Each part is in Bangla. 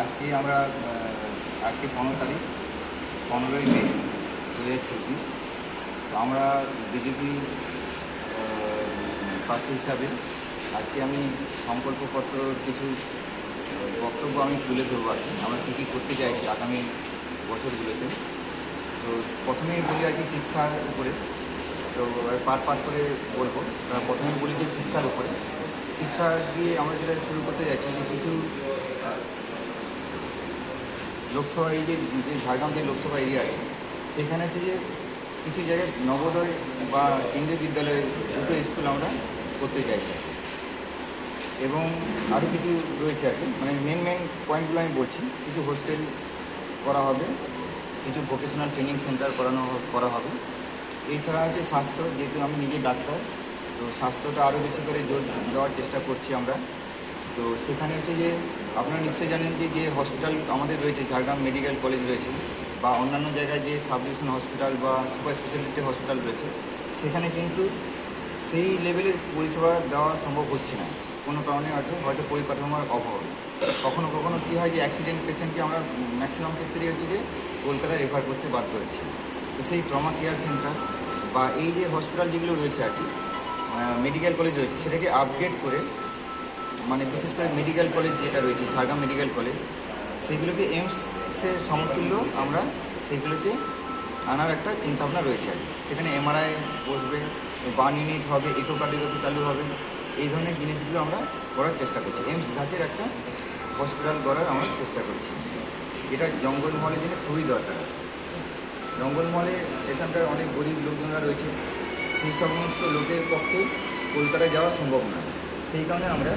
আজকে আমরা আজকে পনেরো তারিখ, পনেরোই মে দু হাজার চব্বিশ। তো আমরা বিজেপি প্রার্থী হিসাবে আজকে আমি সংকল্পপত্র কিছু বক্তব্য আমি তুলে ধরবো আর কি। আমরা কী কী করতে চাইছি আগামী বছরগুলোতে। তো প্রথমেই বলি আর কি শিক্ষার উপরে। তো পাট পাট করে বলব। প্রথমে বলি যে শিক্ষার উপরে। শিক্ষা দিয়ে আমরা যেটা শুরু করতে যাচ্ছি যে কিছু লোকসভা এই যে ঝাড়গ্রাম যে লোকসভা এরিয়া সেখানে হচ্ছে যে কিছু জায়গায় নবোদয় বা কেন্দ্রীয় বিদ্যালয়ে দুটো স্কুল আমরা করতে চাইছি। এবং আরও কিছু রয়েছে আর কি। মানে মেন মেন পয়েন্টগুলো আমি বলছি। কিছু হোস্টেল করা হবে, কিছু ভোকেশনাল ট্রেনিং সেন্টার করানো করা হবে। এছাড়া হচ্ছে স্বাস্থ্য, যেহেতু আমি নিজে ডাক্তার, তো স্বাস্থ্যটা আরও বেশি করে জোর দেওয়ার চেষ্টা করছি আমরা। তো সেখানে হচ্ছে যে আপনারা নিশ্চয়ই জানেন যে যে হসপিটাল আমাদের রয়েছে, ঝাড়গ্রাম মেডিকেল কলেজ রয়েছে, বা অন্যান্য জায়গায় যে সাব ডিভিশন হসপিটাল বা সুপার স্পেশালিটি হসপিটাল রয়েছে, সেখানে কিন্তু সেই লেভেলের পরিষেবা দেওয়া সম্ভব হচ্ছে না। কোনো কারণে হয়তো হয়তো পরিকাঠামোর অভাব। কখনো কখনো কী হয় যে অ্যাক্সিডেন্ট পেশেন্টকে আমরা ম্যাক্সিমাম ক্ষেত্রেই হচ্ছে যে কলকাতায় রেফার করতে বাধ্য হচ্ছি। তো সেই ট্রমা কেয়ার সেন্টার বা এই যে হসপিটাল যেগুলো রয়েছে আর কি মেডিকেল কলেজ রয়েছে, সেটাকে আপগ্রেড করে মানে বিশেষ করে মেডিকেল কলেজ যেটা রয়েছে, ঝাড়গ্রাম মেডিকেল কলেজ সেইগুলোকে এইমসের সমতুল্য আমরা সেইগুলোকে আনার একটা চিন্তাভাবনা রয়েছে আর। সেখানে এমআরআই বসবে বার্ন ইউনিট হবে ইকোকার্ডিওগ্রাফি চালু হবে, এই ধরনের জিনিসগুলো আমরা করার চেষ্টা করছি। এইমস ধাঁচের একটা হসপিটাল গড়ার আমরা চেষ্টা করছি। এটা জঙ্গলমহলের জন্য খুবই দরকার। জঙ্গলমহলে এখানকার অনেক গরিব লোকজনরা রয়েছে, সেই সমস্ত লোকের পক্ষে কলকাতায় যাওয়া সম্ভব না। সেই কারণে আমরা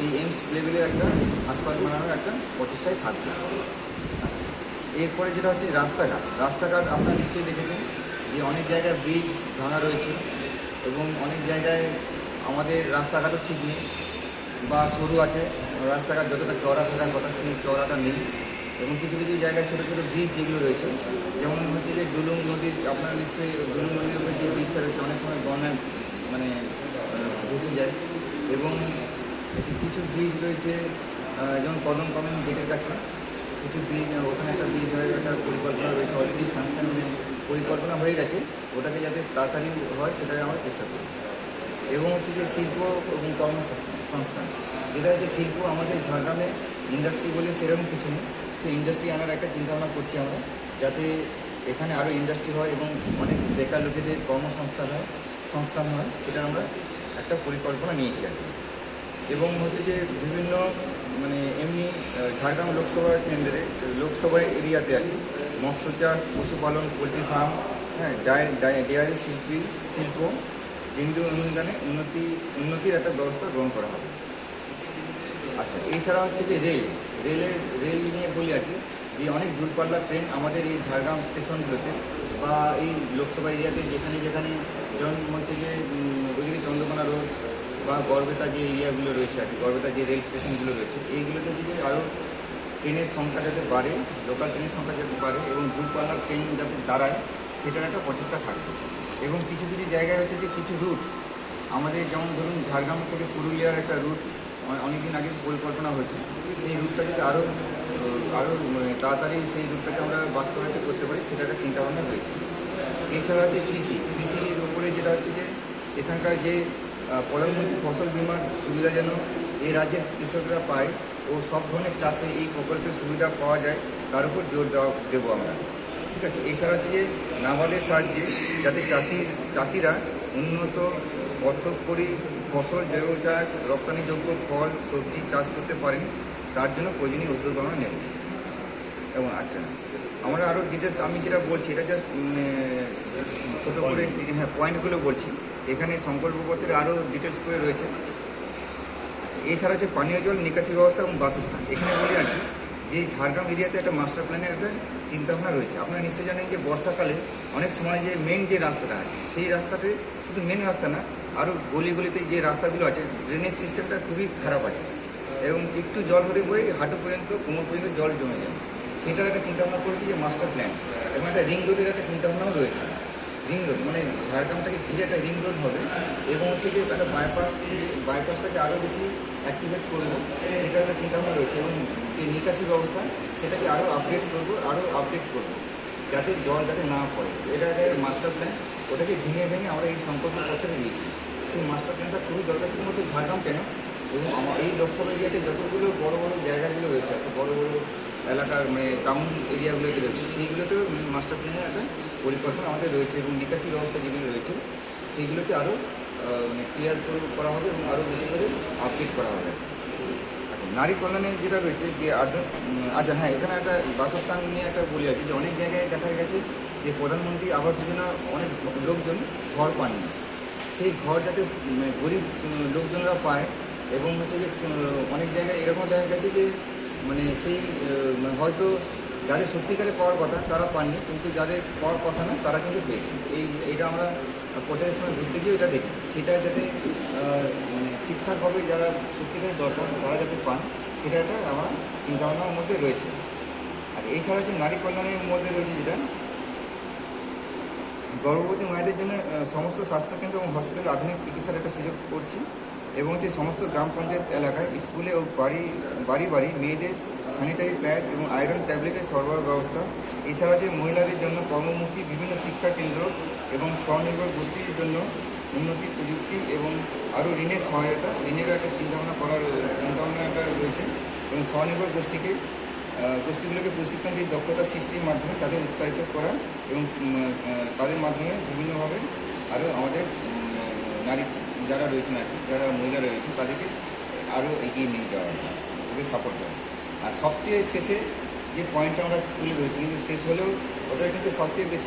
এই এইমস লেভেলের একটা হাসপাতাল বানানোর একটা প্রচেষ্টায় থাকবে। আচ্ছা এরপরে যেটা হচ্ছে রাস্তাঘাট। রাস্তাঘাট আপনারা নিশ্চয়ই দেখেছেন যে অনেক জায়গায় ব্রিজ ভাঙা রয়েছে এবং অনেক জায়গায় আমাদের রাস্তাঘাটও ঠিক নেই বা সরু আছে। রাস্তাঘাট যতটা চড়া থাকার কথা সেই চড়াটা নেই এবং কিছু কিছু জায়গায় ছোটো ছোটো ব্রিজ যেগুলো রয়েছে, যেমন হচ্ছে যে ডুলুং নদীর, আপনারা নিশ্চয়ই ডুলুং নদীর উপরে যে ব্রিজটা রয়েছে, অনেক সময় বন্যায় মানে ভেসে যায় এবং কিছু কিছু ব্রিজ রয়েছে যেমন কদম কদম গেটের কাছে। কিছু ব্রিজ ওখানে একটা ব্রিজ হয়ে একটা পরিকল্পনা রয়েছে অলরেডি স্যাংশন পরিকল্পনা হয়ে গেছে। ওটাকে যাতে তাড়াতাড়ি হয় সেটাকে আমরা চেষ্টা করি এবং হচ্ছে যে শিল্প এবং কর্মসংস্থান। যেটা হচ্ছে শিল্প, আমাদের ঝাড়গ্রামে ইন্ডাস্ট্রি বলে সেরকম কিছু নেই। সেই ইন্ডাস্ট্রি আনার একটা চিন্তাভাবনা করছি আমরা, যাতে এখানে আরও ইন্ডাস্ট্রি হয় এবং অনেক বেকার লোকেদের কর্মসংস্থান হয়, সংস্থান হয়, সেটা আমরা একটা পরিকল্পনা নিয়েছি আর কি। এবং হচ্ছে যে বিভিন্ন মানে এমনি ঝাড়গ্রাম লোকসভা কেন্দ্রে লোকসভা এরিয়াতে আর কি মৎস্য চাষ পশুপালন, পোলট্রি ফার্ম হ্যাঁ ডায় ডায়- ডেয়ারি শিল্পী, শিল্প, কেন্দ্রীয় অনুদানে উন্নতি, উন্নতির একটা ব্যবস্থা গ্রহণ করা হবে। আচ্ছা এছাড়া হচ্ছে যে রেল, রেলের, রেল নিয়ে বলি আর কি, যে অনেক দূরপাল্লার ট্রেন আমাদের এই ঝাড়গ্রাম স্টেশনগুলোতে বা এই লোকসভা এরিয়াতে যেখানে যেখানে যেমন হচ্ছে যে ওইদিকে চন্দ্রকোনা রোড বা গড়বেতা যে এরিয়াগুলো রয়েছে আর কি, গড়বেতা যে রেল স্টেশনগুলো রয়েছে, এইগুলোতে যদি আরও ট্রেনের সংখ্যা যাতে বাড়ে লোকাল ট্রেনের সংখ্যা যাতে বাড়ে এবং দূরপাল্লার ট্রেন যাতে দাঁড়ায়, সেটার একটা প্রচেষ্টা থাকবে। এবং কিছু কিছু জায়গায় হচ্ছে যে কিছু রুট আমাদের যেমন ধরুন ঝাড়গ্রাম থেকে পুরুলিয়ার একটা রুট অনেকদিন আগে পরিকল্পনা হয়েছে। সেই রুটটা যদি আরও আরও তাড়াতাড়ি সেই রুটটাকে আমরা বাস্তবায়িত করতে পারি, সেটা একটা চিন্তাভাবনা রয়েছে। এছাড়া হচ্ছে কৃষি কৃষির উপরে যেটা হচ্ছে যে, এখানকার যে প্রধানমন্ত্রী ফসল বিমার সুবিধা যেন এই রাজ্যের কৃষকরা পায় ও সব ধরনের চাষে এই প্রকল্পের সুবিধা পাওয়া যায়, তার উপর জোর দেওয়া, দেবো আমরা। ঠিক আছে এছাড়া হচ্ছে যে নাবার্ডের সাহায্যে যাতে চাষি, চাষিরা উন্নত অর্থকরী ফসল, জৈব চাষ, রপ্তানিযোগ্য ফল, সবজি চাষ করতে পারেন, তার জন্য প্রয়োজনীয় উদ্যোগ আমরা নেব। এবং আচ্ছা আমরা আরও ডিটেলস আমি যেটা বলছি, এটা জাস্ট ছোটো করে হ্যাঁ পয়েন্টগুলো বলছি। এখানে সংকল্পপত্রে আরও ডিটেলস করে রয়েছে। এছাড়া হচ্ছে পানীয় জল নিকাশি ব্যবস্থা এবং বাসস্থান। এখানে বলি আর কি, যে ঝাড়গ্রাম এরিয়াতে একটা মাস্টার প্ল্যানের একটা চিন্তাভাবনা রয়েছে। আপনারা নিশ্চয়ই জানেন যে বর্ষাকালে অনেক সময় যে মেন যে রাস্তাটা আছে, সেই রাস্তাতে শুধু মেন রাস্তা না, আরও গলি গলিতে যে রাস্তাগুলো আছে ড্রেনেজ সিস্টেমটা খুবই খারাপ আছে এবং একটু জল হলে পরে হাঁটু পর্যন্ত, কোমর পর্যন্ত জল জমে যায়। সেটার একটা চিন্তাভাবনা করেছি যে মাস্টার প্ল্যান এবং একটা রিং রোডের একটা চিন্তাভাবনাও রয়েছে। রিং রোড মানে ঝাড়গ্রামটাকে ঘিরে একটা রিং রোড হবে এবং হচ্ছে যে একটা বাইপাস বাইপাসটাকে আরও বেশি অ্যাক্টিভেট করব। সেটার একটা চিন্তাভাবনা রয়েছে এবং যে নিকাশি ব্যবস্থা, সেটাকে আরও আপডেট করব আরও আপডেট করব, যাতে জল যাতে না পড়ে। এটা একটা মাস্টার প্ল্যান ওটাকে ভেঙে ভেঙে আমরা এই সংকল্প পত্রে নিয়েছি সেই মাস্টার প্ল্যানটা খুবই দরকার শুধুমাত্র ঝাড়গ্রাম কেন? এবং আমার এই লোকসভা এরিয়াতে যতগুলো বড় বড় জায়গাগুলো রয়েছে একটা বড় বড় এলাকার মানে টাউন এরিয়াগুলোতে রয়েছে, সেইগুলোতেও মাস্টার প্ল্যানের একটা পরিকল্পনা আমাদের রয়েছে এবং নিকাশি ব্যবস্থা যেগুলো রয়েছে সেইগুলোকে আরও মানে ক্লিয়ার করা হবে এবং আরও বেশি করে আপডেট করা হবে। আচ্ছা নারী কল্যাণে যেটা রয়েছে যে আচ্ছা হ্যাঁ এখানে একটা বাসস্থান নিয়ে একটা বলি আর কি যে অনেক জায়গায় দেখা গেছে যে প্রধানমন্ত্রী আবাস যোজনা অনেক লোকজন ঘর পাননি। সেই ঘর যাতে উম, গরিব লোকজনরা পায় এবং হচ্ছে যে অনেক জায়গায় এরকম দেখা গেছে যে মানে সেই মানে হয়তো যাদের সত্যিকারে পাওয়ার কথা তারা পাননি, কিন্তু যাদের পাওয়ার কথা না, তারা কিন্তু পেয়েছেন এই, এইটা আমরা প্রচারের সময় ঘুরতে গিয়ে এটা দেখেছি। সেটা যাতে মানে ঠিকঠাকভাবে যারা সত্যিকারে দরকার তারা যাতে পান, সেটা একটা আমার চিন্তাভাবনার মধ্যে রয়েছে। আর এছাড়া হচ্ছে নারী কল্যাণের মধ্যে রয়েছে যেটা, গর্ভবতী মায়েদের জন্য সমস্ত স্বাস্থ্যকেন্দ্র এবং হসপিটালে আধুনিক চিকিৎসার একটা সুযোগ করছি। এবং হচ্ছে সমস্ত গ্রাম পঞ্চায়েত এলাকায় স্কুলে ও বাড়ি বাড়ি বাড়ি মেয়েদের স্যানিটারি প্যাড এবং আয়রন ট্যাবলেটের সরবরাহ ব্যবস্থা, এছাড়া হচ্ছে মহিলাদের জন্য কর্মমুখী বিভিন্ন শিক্ষা কেন্দ্র এবং স্বনির্ভর গোষ্ঠীর জন্য উন্নতি প্রযুক্তি এবং আরও ঋণের সহায়তা, ঋণেরও একটা চিন্তাভাবনা করার, চিন্তাভাবনা একটা রয়েছে এবং স্বনির্ভর গোষ্ঠীকে গোষ্ঠীগুলোকে প্রশিক্ষণ দিয়ে দক্ষতা সৃষ্টির মাধ্যমে তাদের উৎসাহিত করা এবং তাদের মাধ্যমে বিভিন্নভাবে আরও আমাদের নারী যারা রয়েছেন আর যারা মহিলা রয়েছেন, তাদেরকে আরও এগিয়ে নিয়ে যাওয়া তাদের সাপোর্ট দেওয়া আর সবচেয়ে শেষে যে পয়েন্টটা আমরা তুলে ধরেছি, কিন্তু শেষ হলেও ওটা কিন্তু সবচেয়ে বেশি